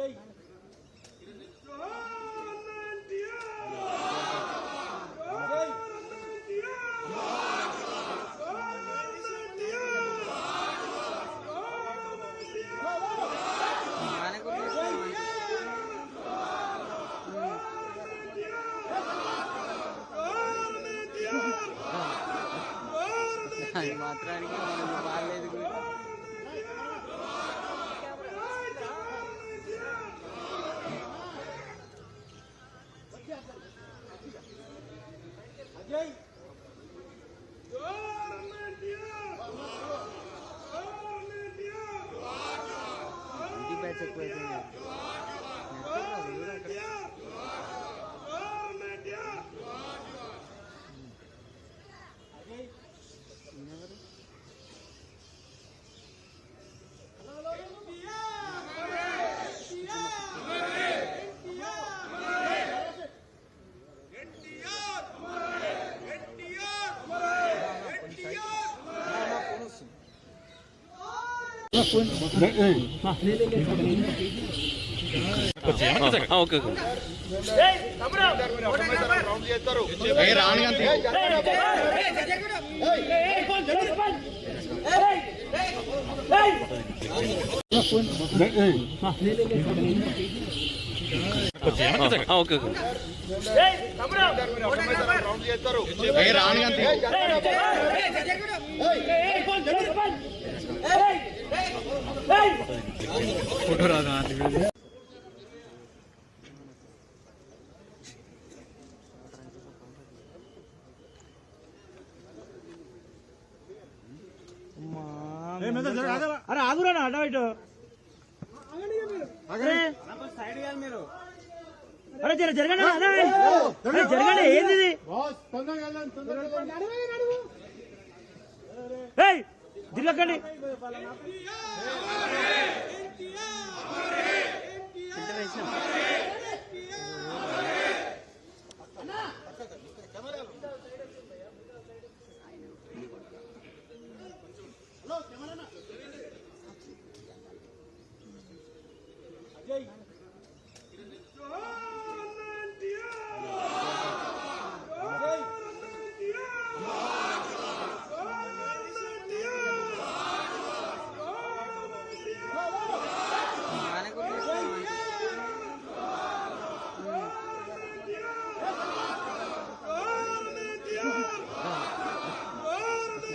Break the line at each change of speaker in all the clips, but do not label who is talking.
దిగకండి
మాత్రానికి ఇంటి బ్యాచ్ ఎక్కువైపోయింది
ఓకే ఓకే ఓకే ఓకే
అరే ఆగురా ఇటు అరే. జర జరగండి అరే జరగండి ఏంది ఇది? ఏయ్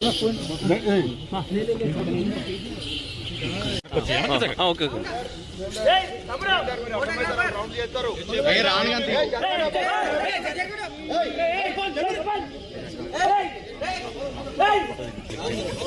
మనకు బాగాలేదు కూడా ఇంటి బ్యాచ్ ఎక్కువైపోయింది
ఓకే ఓకే